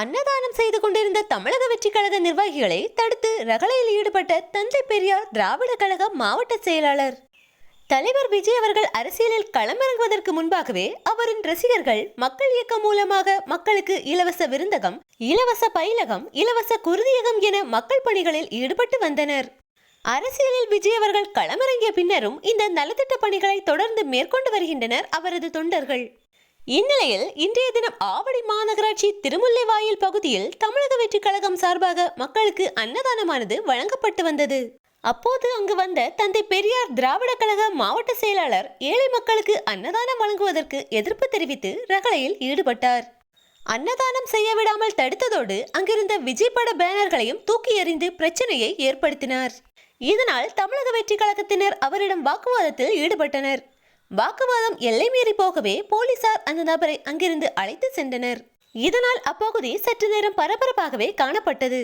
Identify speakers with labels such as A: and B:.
A: அன்னதானம் செய்து கொண்டிருந்த தமிழக வெற்றி கழக நிர்வாகிகளை தடுத்து ரகளையில் ஈடுபட்ட தந்தை பெரியார் திராவிட கழக மாவட்ட செயலாளர். தலைவர் விஜய் அவர்கள் அரசியலில் களமிறங்குவதற்கு முன்பாகவே அவரின் ரசிகர்கள் மக்கள் இயக்கம் மூலமாக மக்களுக்கு இலவச விருந்தகம் இலவச பயிலகம் இலவச குருதியகம் என மக்கள் பணிகளில் ஈடுபட்டு வந்தனர். அரசியலில் விஜய் அவர்கள் களமிறங்கிய பின்னரும் இந்த நலத்திட்ட பணிகளை தொடர்ந்து மேற்கொண்டு வருகின்றனர் அவரது தொண்டர்கள். இந்நிலையில் இன்றைய தினம் ஆவடி மாநகராட்சி திருமுல்லைவாயில் பகுதியில் தமிழக வெற்றி கழகம் சார்பாக மக்களுக்கு அன்னதானமானது வழங்கப்பட்டு வந்தது. அப்போது அங்கு வந்த தந்தை பெரியார் திராவிட கழக மாவட்ட செயலாளர் ஏழை மக்களுக்கு அன்னதானம் வழங்குவதற்கு எதிர்ப்பு தெரிவித்து ரகளையில் ஈடுபட்டார். அன்னதானம் செய்ய விடாமல் தடுத்ததோடு அங்கிருந்த விஜய் பட பேனர்களையும் தூக்கி எறிந்து பிரச்சனையை ஏற்படுத்தினார். இதனால் தமிழக வெற்றி கழகத்தினர் அவரிடம் வாக்குவாதத்தில் ஈடுபட்டனர். வாக்குவாதம் எல்லை மீறி போகவே போலீசார் அந்த நபரை அங்கிருந்து அழைத்து சென்றனர். இதனால் அப்பகுதி சற்று நேரம் பரபரப்பாகவே காணப்பட்டது.